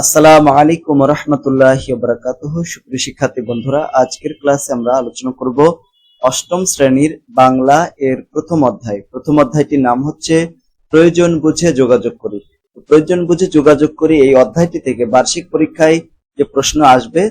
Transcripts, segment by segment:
আসসালামু আলাইকুম রহমতুল্লাহ বরকাতুহ। সুপ্রিয় শিক্ষার্থী বন্ধুরা, আজকের ক্লাসে আমরা আলোচনা করব অষ্টম শ্রেণির বাংলা এর প্রথম অধ্যায়। প্রথম অধ্যায়টির নাম হচ্ছে প্রয়োজন বুঝে যোগাযোগ করি। প্রয়োজন বুঝে যোগাযোগ করি এই অধ্যায়টি থেকে বার্ষিক পরীক্ষায় যে প্রশ্ন আসবে,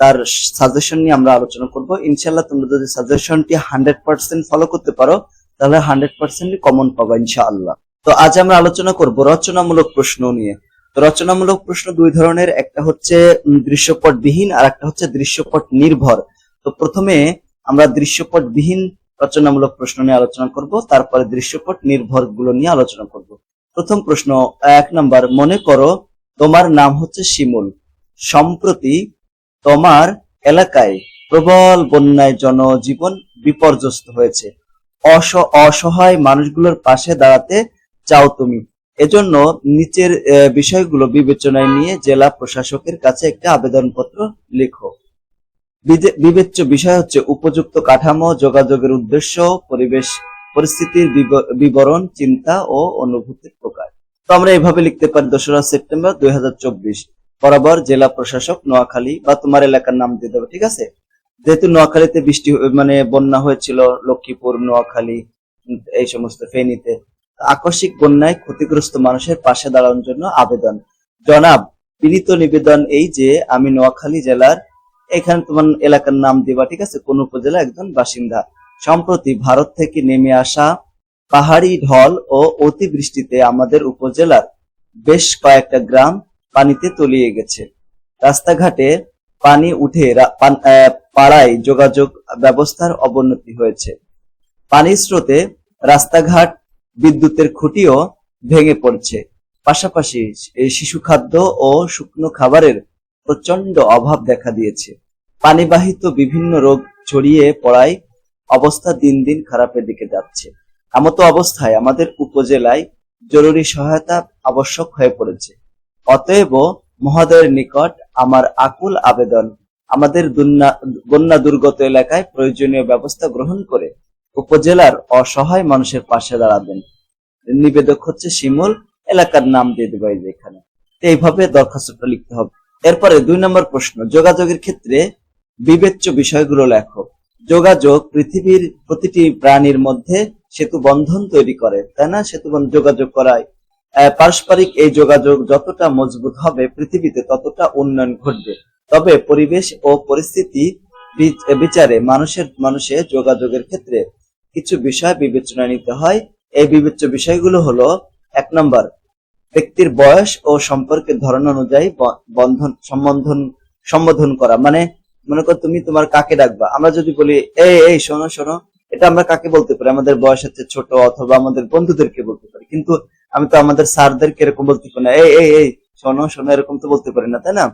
তার সাজেশন নিয়ে আমরা আলোচনা করব। ইনশাল্লাহ তোমরা যদি সাজেশনটি হান্ড্রেড পার্সেন্ট ফলো করতে পারো, তাহলে হান্ড্রেড পার্সেন্ট কমন পাবা ইনশাআল্লাহ। তো আজ আমরা আলোচনা করব রচনামূলক প্রশ্ন নিয়ে। রচনামূলক প্রশ্ন দুই ধরনের একটা হচ্ছে উম, দৃশ্যপটবিহীন আর একটা হচ্ছে দৃশ্যপট নির্ভর তো প্রথমে আমরা দৃশ্যপটবিহীন রচনামূলক প্রশ্ন নিয়ে আলোচনা করব তারপরে দৃশ্যপট নির্ভরগুলো নিয়ে আলোচনা করব। প্রথম প্রশ্ন এক নাম্বার মনে করো তোমার নাম হচ্ছে শিমুল। সম্প্রতি তোমার এলাকায় প্রবল বন্যায় জনজীবন বিপর্যস্ত হয়েছে। অস- অসহায় মানুষগুলোর পাশে দাঁড়াতে চাও তুমি। এজন্য নিচের বিষয়গুলো বিবেচনায় নিয়ে জেলা প্রশাসকের কাছে একটা আবেদনপত্র লেখো। বিবেচ্য বিষয় হচ্ছে উপযুক্ত কাঠামো, যোগাযোগের উদ্দেশ্য, পরিবেশ, পরিস্থিতির বিবরণ, চিন্তা ও অনুভূতির প্রকার। তো আমরা এভাবে লিখতে পারি দোসরা সেপ্টেম্বর দুই হাজার চব্বিশ। বরাবর জেলা প্রশাসক নোয়াখালী বা তোমার এলাকার নাম দিয়ে দেবে, ঠিক আছে? যেহেতু নোয়াখালীতে বৃষ্টি মানে বন্যা হয়েছিল, লক্ষ্মীপুর, নোয়াখালী, এই সমস্ত ফেনীতে আকস্মিক বন্যায় ক্ষতিগ্রস্ত মানুষের পাশে দাঁড়ানোর জন্য আবেদন। জনাব, বিনীত নিবেদন এই যে, আমি নোয়াখালী জেলার, এখানে তোমার এলাকার নাম দিবা ঠিক আছে? কোন উপজেলা? একজন বাসিন্দা। সম্প্রতি ভারত থেকে নেমে আসা পাহাড়ি ঢল ও অতিবৃষ্টিতে আমাদের উপজেলার বেশ কয়েকটা গ্রাম পানিতে তলিয়ে গেছে। রাস্তাঘাটে পানি উঠে পাড়ায় যোগাযোগ ব্যবস্থার অবনতি হয়েছে। পানির স্রোতে রাস্তাঘাট বিদ্যুতের খুঁটিও ভেঙে পড়ছে। পাশাপাশি শিশু খাদ্য ও শুকনো খাবারের প্রচণ্ড অভাব দেখা দিয়েছে। পানিবাহিত বিভিন্ন রোগ ছড়িয়ে পড়ায় অবস্থা দিন দিন খারাপের দিকে যাচ্ছে। এমতো অবস্থায় আমাদের উপজেলায় জরুরি সহায়তা আবশ্যক হয়ে পড়েছে। অতএব মহোদয়ের নিকট আমার আকুল আবেদন, আমাদের বন্যা দুর্গত এলাকায় প্রয়োজনীয় ব্যবস্থা গ্রহণ করে উপজেলার অসহায় মানুষের পাশে দাঁড়াবেন। নিবেদক হচ্ছে শিমুল, এলাকার নাম দিয়ে দেবো এখানে। এইভাবে দরখাস্তটা লিখতে হবে। এরপরে দুই নম্বর প্রশ্ন, যোগাযোগের ক্ষেত্রে বিবেচ্য বিষয়গুলো লেখো। যোগাযোগ পৃথিবীর প্রতিটি প্রাণীর মধ্যে সেতু বন্ধন তৈরি করে, তাই না? সেতু যোগাযোগ করায় পারস্পরিক এই যোগাযোগ যতটা মজবুত হবে পৃথিবীতে, ততটা উন্নয়ন ঘটবে। তবে পরিবেশ ও পরিস্থিতি বিচারে মানুষের মানুষে যোগাযোগের ক্ষেত্রে কিছু বিষয় বিবেচনা নিতে হয়। এই বিবেচ্য বিষয়গুলো হলো, এক নম্বর, ব্যক্তির বয়স ও সম্পর্কের ধরন অনুযায়ী বন্ধন, সম্বন্ধন, সম্বোধন করা। মানে মনে কর তুমি তোমার কাকে ডাকবা? আমরা যদি বলি, এই এই, শোনো শোনো। এটা আমরা কাকে বলতে পারি? আমাদের বয়স হচ্ছে ছোট অথবা আমাদের বন্ধুদেরকে বলতে পারি। কিন্তু আমি তো আমাদের স্যারদেরকে এরকম বলতে পারি না। এই এই এই, শোনো শোনো, এরকম তো বলতে পারি না, তাই না?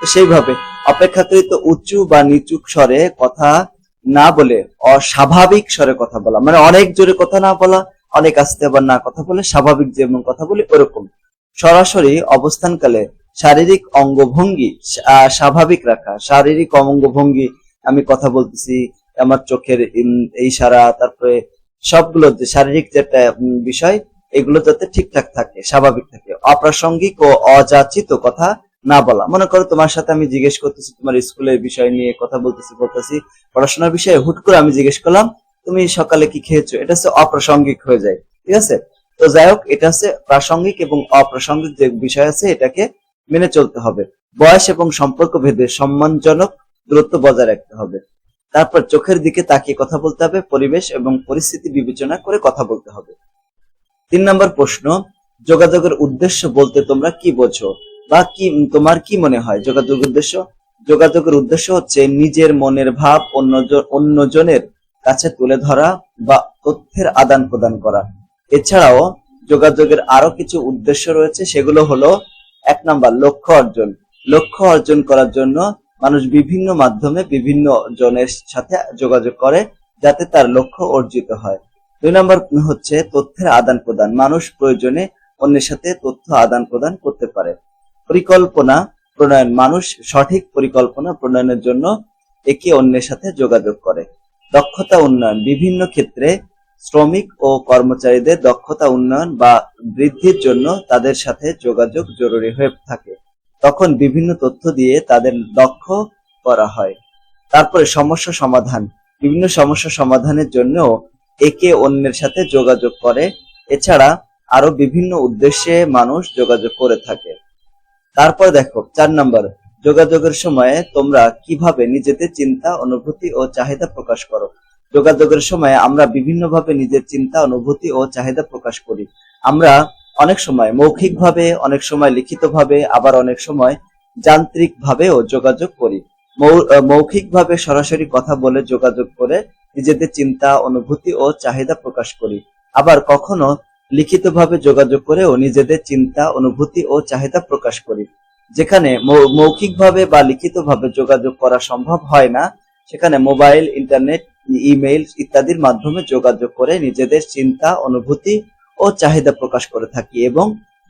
সেইভাবে, অপেক্ষাকৃত উঁচু বা নিচু স্বরে কথা না বলে অস্বাভাবিক স্বরে কথা বলা। মানে অনেক জোরে কথা না বলা, অনেক আস্তে আবার না কথা বলে, স্বাভাবিক যেমন কথা বলি ওরকম। সরাসরি অবস্থানকালে শারীরিক অঙ্গভঙ্গি স্বাভাবিক রাখা। শারীরিক অঙ্গভঙ্গি আমি কথা বলতেছি, আমার চোখের ইশারা, তারপরে সবগুলো যে শারীরিক যেটা বিষয়, এগুলো যাতে ঠিকঠাক থাকে, স্বাভাবিক থাকে। অপ্রাসঙ্গিক ও অযাচিত কথা না বলা। মনে করো তোমার সাথে আমি জিজ্ঞেস করতেছি, তোমার স্কুলের বিষয় নিয়ে কথা বলতেছি বলতেছি, পড়াশোনার বিষয়ে হুট করে আমি জিজ্ঞেস করলাম, তুমি সকালে কি খেয়েছো? এটা হচ্ছে অপ্রাসঙ্গিক হয়ে যায়, ঠিক আছে? তো যাই হোক, এটা হচ্ছে প্রাসঙ্গিক এবং অপ্রাসঙ্গিক যে বিষয় আছে, এটাকে মেনে চলতে হবে। বয়স এবং সম্পর্ক ভেদে সম্মানজনক দূরত্ব বজায় রাখতে হবে। তারপর চোখের দিকে তাকিয়ে কথা বলতে হবে, পরিবেশ এবং পরিস্থিতি বিবেচনা করে কথা বলতে হবে। তিন নম্বর প্রশ্ন, যোগাযোগের উদ্দেশ্য বলতে তোমরা কি বোঝো? বা কি, তোমার কি মনে হয়? যোগাযোগের উদ্দেশ্য? যোগাযোগের উদ্দেশ্য হচ্ছে নিজের মনের ভাব অন্যজন অন্যজনের কাছে তুলে ধরা বা তথ্যের আদান প্রদান করা। এছাড়াও যোগাযোগের আরও কিছু উদ্দেশ্য রয়েছে, সেগুলো হলো, এক নাম্বার, লক্ষ্য অর্জন। লক্ষ্য অর্জন করার জন্য মানুষ বিভিন্ন মাধ্যমে বিভিন্ন জনের সাথে যোগাযোগ করে, যাতে তার লক্ষ্য অর্জিত হয়। দুই নম্বর হচ্ছে তথ্যের আদান প্রদান। মানুষ প্রয়োজনে অন্যের সাথে তথ্য আদান প্রদান করতে পারে। পরিকল্পনা প্রণয়ন, মানুষ সঠিক পরিকল্পনা প্রণয়নের জন্য একে অন্যের সাথে যোগাযোগ করে। দক্ষতা উন্নয়ন, বিভিন্ন ক্ষেত্রে শ্রমিক ও কর্মচারীদের দক্ষতা উন্নয়ন বা বৃদ্ধির জন্য তাদের সাথে যোগাযোগ জরুরি হয়ে থাকে। তখন বিভিন্ন তথ্য দিয়ে তাদের দক্ষ করা হয়। তারপরে সমস্যা সমাধান, বিভিন্ন সমস্যা সমাধানের জন্য একে অন্যের সাথে যোগাযোগ করে। এছাড়া আরও বিভিন্ন উদ্দেশ্যে মানুষ যোগাযোগ করে থাকে। তারপর দেখো চার নম্বর যোগাযোগের সময়ে তোমরা কীভাবে নিজেদের চিন্তা অনুভূতি ও চাহিদা প্রকাশ করো? যোগাযোগের সময় আমরা বিভিন্নভাবে নিজের চিন্তা অনুভূতি ও চাহিদা প্রকাশ করি। আমরা অনেক সময় মৌখিকভাবে অনেক সময় লিখিতভাবে আবার অনেক সময় যান্ত্রিক ভাবেও যোগাযোগ করি। মৌ- আহ, মৌখিকভাবে সরাসরি কথা বলে যোগাযোগ করে নিজেদের চিন্তা অনুভূতি ও চাহিদা প্রকাশ করি। আবার কখনো লিখিতভাবে যোগাযোগ করেও নিজেদের চিন্তা, অনুভূতি ও চাহিদা প্রকাশ করি। যেখানে মৌখিকভাবে বা লিখিতভাবে যোগাযোগ করা সম্ভব হয় না, সেখানে মোবাইল, ইন্টারনেট, ইমেইল ইত্যাদির মাধ্যমে যোগাযোগ করে নিজেদের চিন্তা, অনুভূতি ও চাহিদা প্রকাশ করে থাকি এবং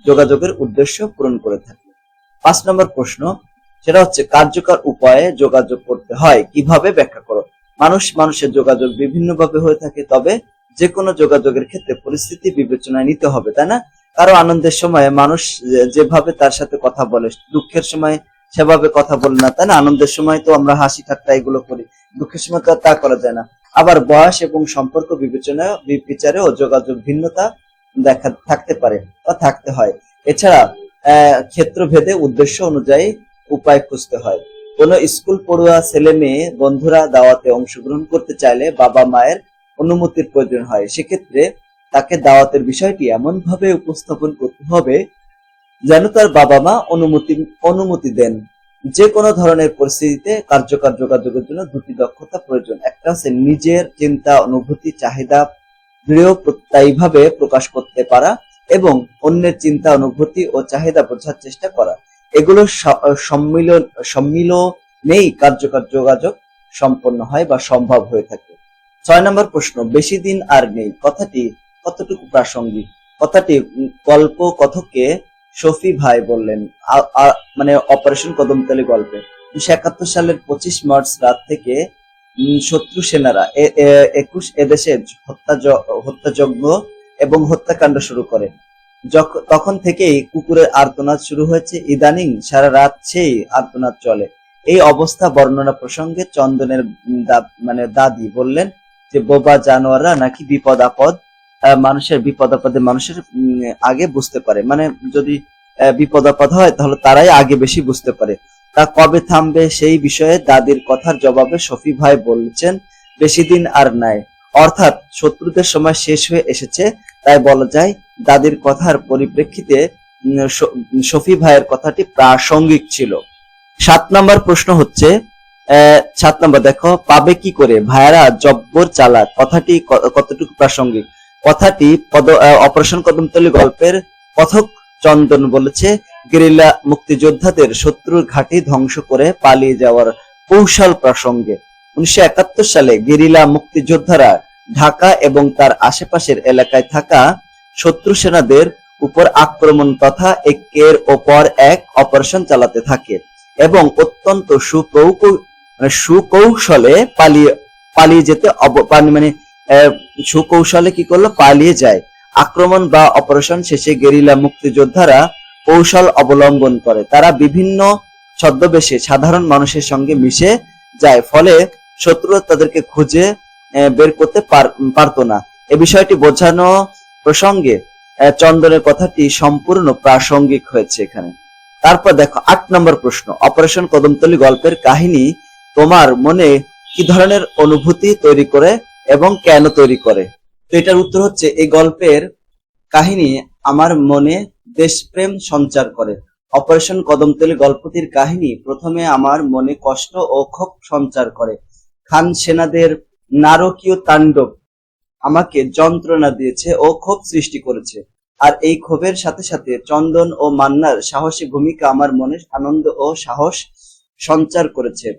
যোগাযোগের উদ্দেশ্য পূরণ করে থাকি। পাঁচ নম্বর প্রশ্ন, সেটা হচ্ছে কার্যকর উপায়ে যোগাযোগ করতে হয়, কীভাবে ব্যাখ্যা করো? মানুষ মানুষের যোগাযোগ বিভিন্নভাবে হয়ে থাকে, তবে যে কোনো যোগাযোগের ক্ষেত্রে পরিস্থিতি বিবেচনায় নিতে হবে তাই না? কারও আনন্দের সময় মানুষ যেভাবে তার সাথে কথা বলে দুঃখের সময় সেভাবে কথা বলে না তাই না? আনন্দের সময় তো আমরা হাসি ঠাট্টা এগুলো করি দুঃখের সময় তো তা করা যায় না। আবার বয়স এবং সম্পর্ক বিবেচনা বিচারে ও যোগাযোগ ভিন্নতা দেখা থাকতে পারে বা থাকতে হয়। এছাড়া আহ, ক্ষেত্রভেদে উদ্দেশ্য অনুযায়ী উপায় খুঁজতে হয়। কোনো স্কুল পড়ুয়া ছেলে মেয়ে বন্ধুরা দাওয়াতে অংশগ্রহণ করতে চাইলে বাবা মায়ের অনুমতির প্রয়োজন হয়। সেক্ষেত্রে তাকে দাওয়াতের বিষয়টি এমন ভাবে উপস্থাপন করতে হবে যেন তার বাবা মা অনুমতি অনুমতি দেন। যে কোনো ধরনের পরিস্থিতিতে কার্যকর যোগাযোগের জন্য দুটি দক্ষতা প্রয়োজন। একটা হচ্ছে নিজের চিন্তা, অনুভূতি, চাহিদা দৃঢ় প্রত্যয়ীভাবে প্রকাশ করতে পারা এবং অন্যের চিন্তা, অনুভূতি ও চাহিদা বোঝার চেষ্টা করা। এগুলো সম্মিলন, সম্মিলনেই কার্যকর যোগাযোগ সম্পন্ন হয় বা সম্ভব হয়ে থাকে। ছয় নম্বর প্রশ্ন, বেশি দিন আর নেই, কথাটি কতটুকু প্রাসঙ্গিক? কথাটি গল্প কথককে শফি ভাই বললেন মানে অপারেশন কদমতলী গল্পে। উনিশশো একাত্তর সালের পঁচিশ মার্চ রাত থেকে শত্রু সেনারা একুশ এদেশে হত্যা হত্যাযজ্ঞ এবং হত্যাকাণ্ড শুরু করে। তখন থেকেই কুকুরের আর্তনাদ শুরু হয়েছে। ইদানিং সারা রাত সেই আর্তনাদ চলে। এই অবস্থা বর্ণনা প্রসঙ্গে চন্দনের মানে দাদি বললেন যে বোবা জানোয়াররা নাকি বিপদ আপদ মানুষের বিপদ আপদে মানুষের আগে বুঝতে পারে। মানে যদি বিপদ আপদ হয়, তাহলে তারাই আগে বেশি বুঝতে পারে। তা কবে থামবে সেই বিষয়ে দাদির কথার জবাবে শফি ভাই বলছেন, বেশি দিন আর নাই। অর্থাৎ শত্রুদের সময় শেষ হয়ে এসেছে, তাই বলা যায় দাদির কথার পরিপ্রেক্ষিতে শফি ভাইয়ের কথাটি প্রাসঙ্গিক ছিল। সাত নম্বর প্রশ্ন হচ্ছে সাত নম্বর, দেখো, পাবে কি করে? ভাইয়ারা জব্বর চালাক। কথাটি কতটুকু প্রাসঙ্গিক? কথাটি পদ অপারেশন কদমতলী গল্পের কথক চন্দন বলেছে, গেরিলা মুক্তিযোদ্ধাদের শত্রুর ঘাঁটি ধ্বংস করে পালিয়ে যাওয়ার কৌশল প্রসঙ্গে। উনিশশো একাত্তর সালে গেরিলা মুক্তিযোদ্ধারা ঢাকা এবং তার আশেপাশের এলাকায় থাকা শত্রু সেনাদের উপর আক্রমণ তথা একের ওপর এক অপারেশন চালাতে থাকে এবং অত্যন্ত সুকৌকৌ মানে সুকৌশলে পালিয়ে পালিয়ে যেতে মানে সুকৌশলে কি করল? পালিয়ে যায়। আক্রমণ বা অপারেশন শেষে গেরিলা মুক্তিযোদ্ধারা কৌশল অবলম্বন করে। তারা বিভিন্ন ছদ্মবেশে সাধারণ মানুষের সঙ্গে মিশে যায়। ফলে শত্রুরা তাদেরকে খুঁজে বের করতে পার- পারতো না। এ বিষয়টি বোঝানো প্রসঙ্গে চন্দনের কথাটি সম্পূর্ণ প্রাসঙ্গিক হয়েছে এখানে। তারপর দেখো, আট নম্বর প্রশ্ন। অপারেশন কদমতলী গল্পের কাহিনী তোমার মনে কি ধরনের অনুভূতি তৈরি করে এবং কেন তৈরি করে? তো এটার উত্তর হচ্ছে, এই গল্পের কাহিনী আমার মনে দেশপ্রেম সঞ্চার করে। অপারেশন কদমতলী গল্পটির কাহিনী প্রথমে আমার মনে কষ্ট ও ক্ষোভ সঞ্চার করে। খান সেনাদের নারকীয় তাণ্ডব আমাকে যন্ত্রণা দিয়েছে ও ক্ষোভ সৃষ্টি করেছে। আর এই ক্ষোভের সাথে সাথে চন্দন ও মান্নার সাহসী ভূমিকা আমার মনে আনন্দ ও সাহস সঞ্চার করেছে।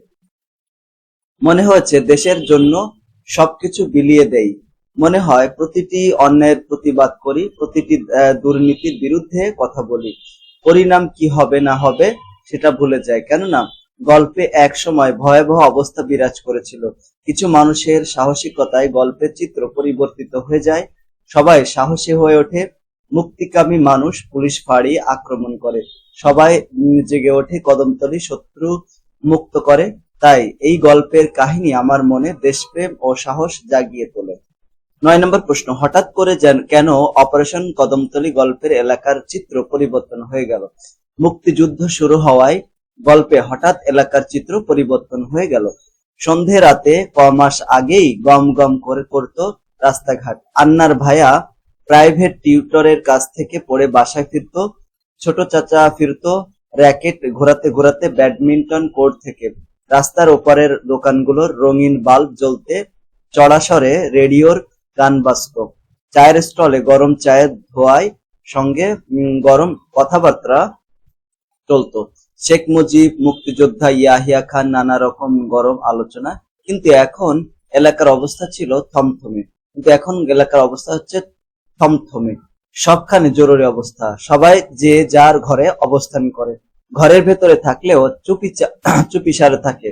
মনে হয়েছে দেশের জন্য সবকিছু বিলিয়ে দেই। মনে হয় প্রতিটি অন্যায়ের প্রতিবাদ করি, প্রতিটি দুর্নীতির বিরুদ্ধে কথা বলি। পরিণাম কি হবে না হবে সেটা ভুলে যায় কেননা গল্পে এক সময় ভয়াবহ অবস্থা বিরাজ করেছিল। কিছু মানুষের সাহসিকতায় গল্পের চিত্র পরিবর্তিত হয়ে যায়। সবাই সাহসী হয়ে ওঠে। মুক্তিকামী মানুষ পুলিশ ফাঁড়ি আক্রমণ করে। সবাই জেগে ওঠে কদমতলি শত্রু মুক্ত করে। তাই এই গল্পের কাহিনী আমার মনে দেশপ্রেম ও সাহস জাগিয়ে তোলে। নয় নম্বর প্রশ্ন, হঠাৎ করে কেন অপারেশন কদমতলি গল্পের এলাকার চিত্র পরিবর্তন হয়ে গেল? মুক্তিযুদ্ধ শুরু হওয়ায় গল্পে হঠাৎ এলাকার চিত্র পরিবর্তন হয়ে গেল। সন্ধে রাতে ক মাস আগেই গম গম করে করত রাস্তাঘাট। আন্নার ভাইয়া প্রাইভেট টিউটরের কাছ থেকে পড়ে বাসায় ফিরত, ছোট চাচা ফিরত, র্যাকেট ঘোরাতে ঘোরাতে ব্যাডমিন্টন কোর্ট থেকে। রাস্তার ওপারের দোকানগুলোর রঙিন বাল্ব জ্বলতে চড়াসরে রেডিওর গান বাজত। চায়ের স্টলে গরম চায়ের ধোয়ায় সঙ্গে গরম কথাবার্তা চলতো। শেখ মুজিব, মুক্তিযোদ্ধা ইয়াহিয়া খান, নানা রকম গরম আলোচনা। কিন্তু এখন এলাকার অবস্থা ছিল থমথমে। কিন্তু এখন এলাকার অবস্থা হচ্ছে থমথমে। সবখানে জরুরি অবস্থা। সবাই যে যার ঘরে অবস্থান করে। ঘরের ভেতরে থাকলেও চুপি চুপি সারে থাকে।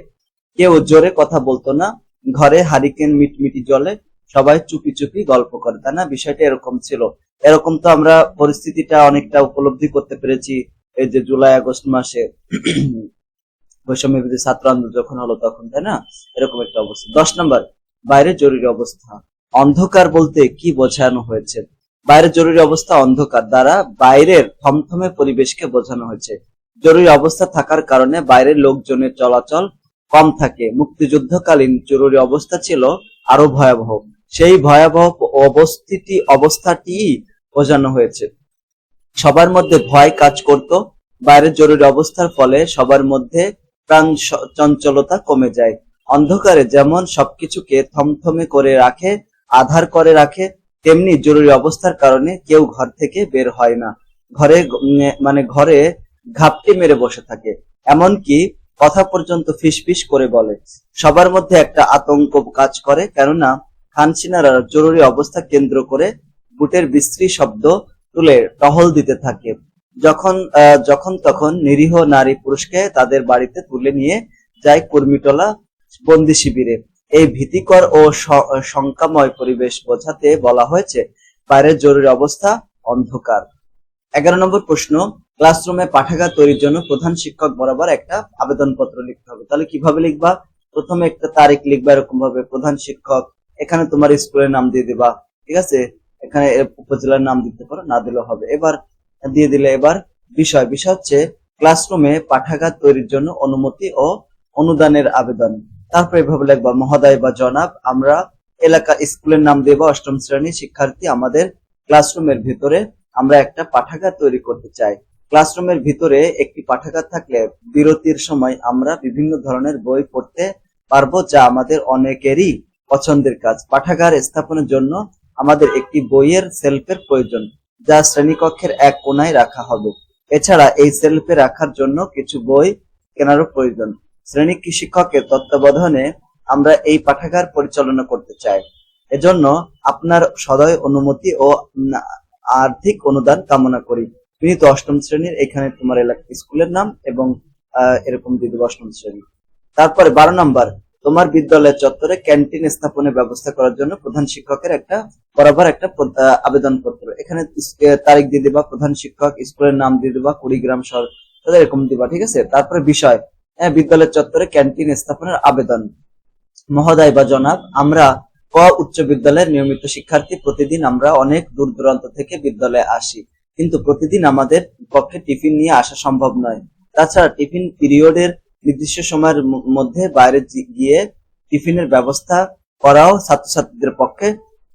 কেউ জোরে কথা বলতো না। ঘরে হারিকেন মিটমিটি জলে সবাই চুপি চুপি গল্প করে, তাই না? বিষয়টা এরকম ছিল। এরকম তো আমরা পরিস্থিতিটা অনেকটা উপলব্ধি করতে পেরেছি এই যে জুলাই, আগস্ট মাসে। বৈষম্য ছাত্র আন্দোলন যখন হলো তখন, তাই না? এরকম একটা অবস্থা। দশ নম্বর, বাইরে জরুরি অবস্থা। অন্ধকার বলতে কি বোঝানো হয়েছে? বাইরের জরুরি অবস্থা অন্ধকার দ্বারা বাইরের থমথমে পরিবেশকে বোঝানো হয়েছে। জরুরি অবস্থা থাকার কারণে বাইরের লোকজনের চলাচল কম থাকে। মুক্তিযুদ্ধকালীন জরুরি অবস্থা ছিল আরও ভয়াবহ। সেই ভয়াবহ অবস্থিতি অবস্থাটি বোঝানো হয়েছে। সবার মধ্যে ভয় কাজ করত। বাইরের জরুরি অবস্থার ফলে সবার মধ্যে প্রাণ চঞ্চলতা কমে যায়। অন্ধকারে যেমন সবকিছুকে থমথমে করে রাখে, আধার করে রাখে, তেমনি জরুরি অবস্থার কারণে কেউ ঘর থেকে বের হয় না। ঘরে মানে ঘরে ঘাপটি মেরে বসে থাকে, এমনকি কথা পর্যন্ত ফিসফিস করে বলে। সবার মধ্যে একটা আতঙ্ক কাজ করে, কেননা হানসিনারা জরুরি অবস্থা কেন্দ্র করে বুটের বিশ্রী শব্দ তুলে টহল দিতে থাকে। যখন যখন তখন নিরীহ নারী পুরুষকে তাদের বাড়িতে তুলে নিয়ে যায় কর্মীটলা বন্দি শিবিরে। এই ভীতিকর ও শঙ্কাময় পরিবেশ বোঝাতে বলা হয়েছে, বাইরের জরুরি অবস্থা অন্ধকার। এগারো নম্বর প্রশ্ন ক্লাসরুমে পাঠাগার তৈরির জন্য প্রধান শিক্ষক বরাবর একটা আবেদনপত্র লিখতে হবে। তাহলে কীভাবে লিখবা? প্রথমে একটা তারিখ লিখবা এরকম ভাবে প্রধান শিক্ষক, এখানে তোমার স্কুলের নাম দিয়ে দিবা, ঠিক আছে? এখানে উপজেলার নাম দিতে পারো, না দিলেও হবে। এবার দিয়ে দিলে এবার বিষয় বিষয় হচ্ছে ক্লাসরুমে পাঠাগার তৈরির জন্য অনুমতি ও অনুদানের আবেদন। তারপর এভাবে লিখবা, মহোদয় বা জনাব, আমরা এলাকা স্কুলের নাম দেব, অষ্টম শ্রেণি শিক্ষার্থী, আমাদের ক্লাসরুমের ভিতরে আমরা একটা পাঠাগার তৈরি করতে চাই। ক্লাসরুমের ভিতরে একটি পাঠাগার থাকলে বিরতির সময় আমরা বিভিন্ন ধরনের বই পড়তে পারব যা আমাদের অনেকেরই পছন্দের কাজ। পাঠাগার স্থাপনের জন্য আমাদের একটি বইয়ের সেলফের প্রয়োজন, যা শ্রেণীকক্ষের এক কোনায় রাখা হবে। এছাড়া এই সেলফে রাখার জন্য কিছু বই কেনারও প্রয়োজন। শ্রেণি শিক্ষকের তত্ত্বাবধানে আমরা এই পাঠাগার পরিচালনা করতে চাই। এজন্য আপনার সদয় অনুমতি ও আর্থিক অনুদান কামনা করি। বিনীত অষ্টম শ্রেণির এখানে তোমার এলাকা স্কুলের নাম এবং এরকম দিয়ে দেবো অষ্টম শ্রেণি। তারপরে বারো নম্বর তোমার বিদ্যালয়ের চত্বরে ক্যান্টিন স্থাপনের ব্যবস্থা করার জন্য প্রধান শিক্ষকের একটা বরাবর একটা আবেদন আহ, আবেদনপত্র এখানে তারিখ দিয়ে দিবা প্রধান শিক্ষক স্কুলের নাম দিয়ে দিবা কুড়িগ্রাম শহর এরকম দিবা ঠিক আছে? তারপরে বিষয় হ্যাঁ, বিদ্যালয়ের চত্বরে ক্যান্টিন স্থাপনের আবেদন। মহোদয় বা জনাব আমরা ক উচ্চ বিদ্যালয়ের নিয়মিত শিক্ষার্থী প্রতিদিন আমরা অনেক দূর দূরান্ত থেকে বিদ্যালয়ে আসি। কিন্তু প্রতিদিন আমাদের পক্ষে টিফিন নিয়ে আসা সম্ভব নয়। তাছাড়া টিফিন পিরিয়ডের নির্দিষ্ট সময়ের মধ্যে বাইরে গিয়ে টিফিনের ব্যবস্থা করাও ছাত্রছাত্রীদের পক্ষে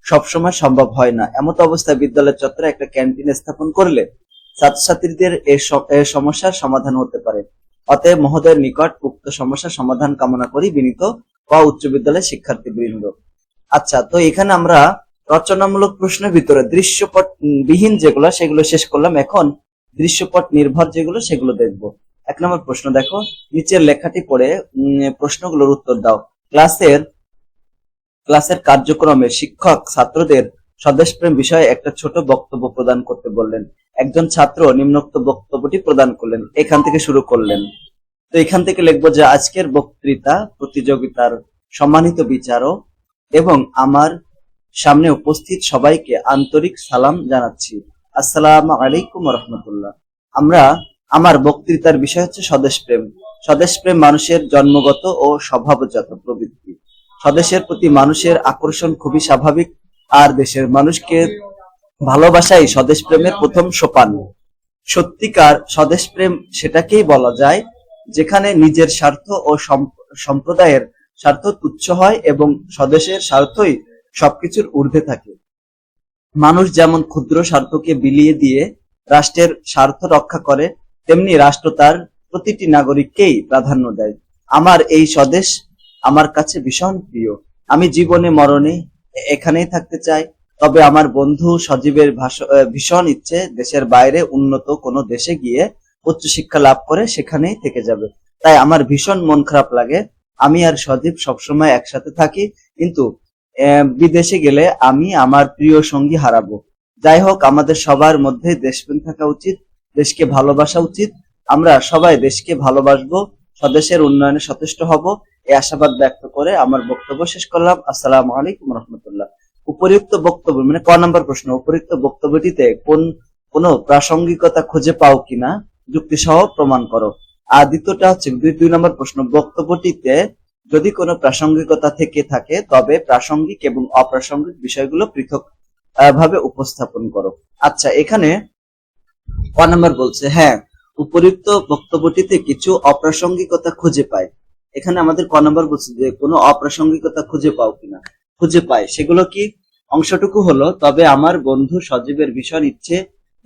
সবসময় সম্ভব হয় না। এমত অবস্থায় বিদ্যালয়ের চত্বরে একটা ক্যান্টিন স্থাপন করলে ছাত্রছাত্রীদের এই সমস্যার সমাধান হতে পারে। অতএব মহোদয়ের নিকট উক্ত সমস্যার সমাধান কামনা করি বিনীত ক, উচ্চ বিদ্যালয়ের শিক্ষার্থী বৃন্দ আচ্ছা তো এখানে আমরা রচনামূলক প্রশ্নের ভিতরে দৃশ্যপট বিহীন যেগুলো, সেগুলো শেষ করলাম। এখন দৃশ্যপট নির্ভর যেগুলো, সেগুলো দেখব। এক নম্বর প্রশ্ন দেখো, নিচের লেখাটি পড়ে প্রশ্নগুলোর উত্তর দাও। ক্লাসের ক্লাসের কার্যক্রমে শিক্ষক ছাত্রদের স্বদেশপ্রেম বিষয়ে একটা ছোট বক্তব্য প্রদান করতে বললেন। একজন ছাত্র নিম্নোক্ত বক্তব্যটি প্রদান করলেন। এখান থেকে শুরু করলেন। তো এখান থেকে লিখব যে, আজকের বক্তৃতা, প্রতিযোগিতার সম্মানিত বিচারক এবং আমার সামনে উপস্থিত সবাইকে আন্তরিক সালাম জানাচ্ছি। আসসালাম আলাইকুম রহমতুল্লাহ। আমরা, আমার বক্তৃতার বিষয় হচ্ছে স্বদেশ প্রেম স্বদেশ প্রেম মানুষের জন্মগত ও স্বভাবজাত প্রবৃত্তি। স্বদেশের প্রতি মানুষের আকর্ষণ খুবই স্বাভাবিক, আর দেশের মানুষকে ভালোবাসাই স্বদেশ প্রেমের প্রথম সোপান। সত্যিকার স্বদেশ প্রেম সেটাকেই বলা যায়, যেখানে নিজের স্বার্থ ও সম্প্রদায়ের স্বার্থ তুচ্ছ হয় এবং স্বদেশের স্বার্থই সবকিছুর ঊর্ধ্বে থাকে। মানুষ যেমন ক্ষুদ্র স্বার্থকে বিলিয়ে দিয়ে রাষ্ট্রের স্বার্থ রক্ষা করে, তেমনি রাষ্ট্র তার প্রতিটি নাগরিককেই প্রাধান্য দেয়। আমার এই স্বদেশ আমার কাছে ভীষণ প্রিয়। আমি জীবনে মরণে এখানেই থাকতে চাই। তবে আমার বন্ধু সজীবের ভীষণ ইচ্ছে দেশের বাইরে উন্নত কোনো দেশে গিয়ে উচ্চশিক্ষা লাভ করে সেখানেই থেকে যাবে। তাই আমার ভীষণ মন খারাপ লাগে। আমি আর সজীব সবসময় একসাথে থাকি, কিন্তু বিদেশে গেলে আমি আমার প্রিয় সঙ্গী হারাবো। যাই হোক আমাদের সবার মধ্যে দেশপ্রেম থাকা উচিত, দেশকে ভালোবাসা উচিত। আমরা সবাই দেশকে ভালোবাসবো, স্বদেশের উন্নয়নে সচেষ্ট হব। এই আশাবাদ ব্যক্ত করে আমার বক্তব্য শেষ করলাম। আসসালামু আলাইকুম রহমতুল্লাহ। উপরিউক্ত বক্তব্য মানে ক নম্বর প্রশ্ন, উপরিউক্ত বক্তব্যটিতে কোন কোন প্রাসঙ্গিকতা খুঁজে পাও কিনা? যুক্তি সহ প্রমাণ করো। আর দ্বিতীয়টা হচ্ছে দুই নম্বর প্রশ্ন, বক্তব্যটিতে যদি কোনো প্রাসঙ্গিকতা থেকে থাকে, তবে প্রাসঙ্গিক এবং অপ্রাসঙ্গিক বিষয়গুলো পৃথক ভাবে উপস্থাপন করো। আচ্ছা এখানে ক নম্বর বলছে হ্যাঁ উপরিউক্ত বক্তব্যটিতে কিছু অপ্রাসঙ্গিকতা খুঁজে পায়। এখানে আমাদের ক নম্বর বলছে যে, কোনো অপ্রাসঙ্গিকতা খুঁজে পাও কিনা? খুঁজে পায়। সেগুলো কি? অংশটুকু হলো, তবে আমার বন্ধু সজীবের ভীষণ ইচ্ছে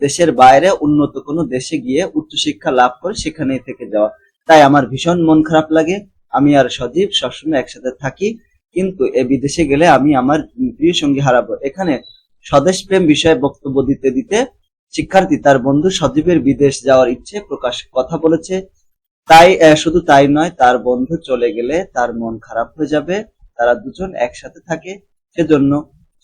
দেশের বাইরে উন্নত কোনো দেশে গিয়ে উচ্চশিক্ষা লাভ করে সেখানেই থেকে যাওয়া। তাই আমার ভীষণ মন খারাপ লাগে। আমি আর সজীব সবসময় একসাথে থাকি, কিন্তু এ বিদেশে গেলে আমি আমার প্রিয় সঙ্গী হারাবো। এখানে স্বদেশ প্রেম বিষয়ে বক্তব্য দিতে দিতে শিক্ষার্থী তার বন্ধু সজীবের বিদেশ যাওয়ার ইচ্ছে প্রকাশ, কথা বলেছে। তাই শুধু তাই নয়, তার বন্ধু চলে গেলে তার মন খারাপ হয়ে যাবে, তারা দুজন একসাথে থাকে, সেজন্য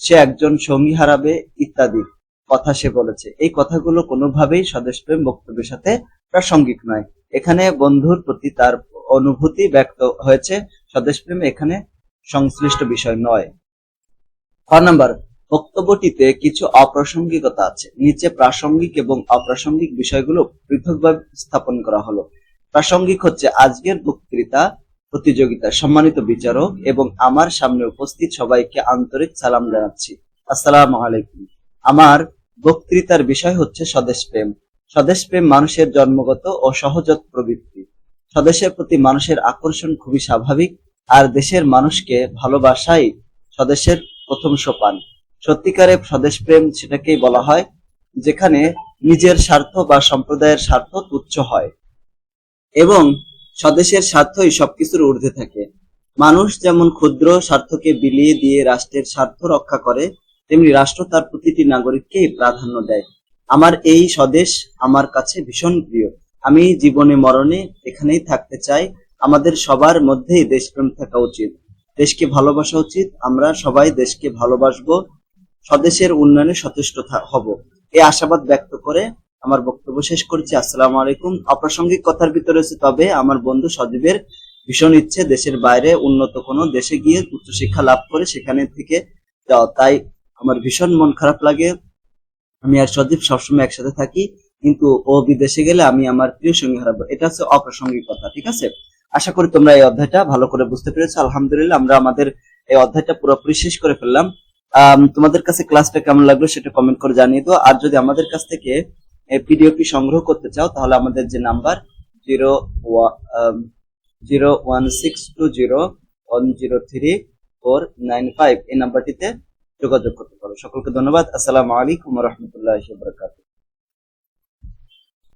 সে একজন সঙ্গী হারাবে, ইত্যাদি কথা সে বলেছে। এই কথাগুলো কোনোভাবেই স্বদেশপ্রেম বক্তব্যের সাথে প্রাসঙ্গিক নয়। এখানে বন্ধুর প্রতি তার অনুভূতি ব্যক্ত হয়েছে। স্বদেশপ্রেম এখানে সংশ্লিষ্ট বিষয় নয়। খ নাম্বার, বক্তব্যটিতে কিছু অপ্রাসঙ্গিকতা আছে। নিচে প্রাসঙ্গিক এবং অপ্রাসঙ্গিক বিষয়গুলো পৃথকভাবে স্থাপন করা হলো। প্রাসঙ্গিক হচ্ছে, আজকের বক্তৃতা, প্রতিযোগিতা, সম্মানিত বিচারক এবং আমার সামনে উপস্থিত সবাইকে আন্তরিক সালাম জানাচ্ছি। আসসালাম আলাইকুম। আমার বক্তৃতার বিষয় হচ্ছে স্বদেশ প্রেম স্বদেশ প্রেম মানুষের জন্মগত ও সহজাত প্রবৃত্তি। স্বদেশের প্রতি মানুষের আকর্ষণ খুবই স্বাভাবিক, আর দেশের মানুষকে ভালোবাসাই স্বদেশের প্রথম সোপান। সত্যিকারের স্বদেশ প্রেম সেটাকেই বলা হয়, যেখানে নিজের স্বার্থ বা সম্প্রদায়ের স্বার্থ তুচ্ছ হয়। এবং স্বদেশের স্বার্থই সবকিছুর ঊর্ধ্বে থাকে। মানুষ যেমন ক্ষুদ্র স্বার্থকে বিলিয়ে দিয়ে রাষ্ট্রের স্বার্থ রক্ষা করে, তেমনি রাষ্ট্র তার প্রতিটি নাগরিককে প্রাধান্য দেয়। আমার এই স্বদেশ আমার কাছে ভীষণ প্রিয়। আমি জীবনে মরণে এখানেই থাকতে চাই। আমাদের সবার মধ্যেই দেশপ্রেম থাকা উচিত। দেশকে ভালোবাসা উচিত। আমরা সবাই দেশকে ভালোবাসবো। স্বদেশের উন্নয়নে সচেষ্ট হব। এই আশাবাদ ব্যক্ত করে আমার বক্তব্য শেষ করছি। আসসালামু আলাইকুম। অপ্রাসঙ্গিক কথার ভিতরে রয়েছে, তবে আমার বন্ধু সজীবের ভীষণ ইচ্ছে দেশের বাইরে উন্নত কোনো দেশে গিয়ে উচ্চশিক্ষা লাভ করে সেখানে থেকে যাওয়া। তাই আমার ভীষণ মন খারাপ লাগে। আমি আর সজীব সবসময় একসাথে থাকি, কিন্তু ও বিদেশে গেলে আমি আমার প্রিয় সঙ্গী হারাবো। এটা হচ্ছে অপ্রাসঙ্গিক কথা, ঠিক আছে? আশা করি তোমরা এই অধ্যায়টা ভালো করে বুঝতে পেরেছ। আলহামদুলিল্লাহ, আমরা আমাদের এই অধ্যায়টা পুরোপুরি শেষ করে ফেললাম। তোমাদের কাছে ক্লাসটা কেমন লাগল সেটা কমেন্ট করে জানিয়ে দাও। আর যদি আমাদের কাছ থেকে পিডিএফটি সংগ্রহ করতে চাও, তাহলে আমাদের যে number, zero zero one six two zero one zero three four nine five, এই নাম্বারটিতে যোগাযোগ করতে পারো। সকলকে ধন্যবাদ। আসসালামু আলাইকুম রহমতুল্লাহ বরকাত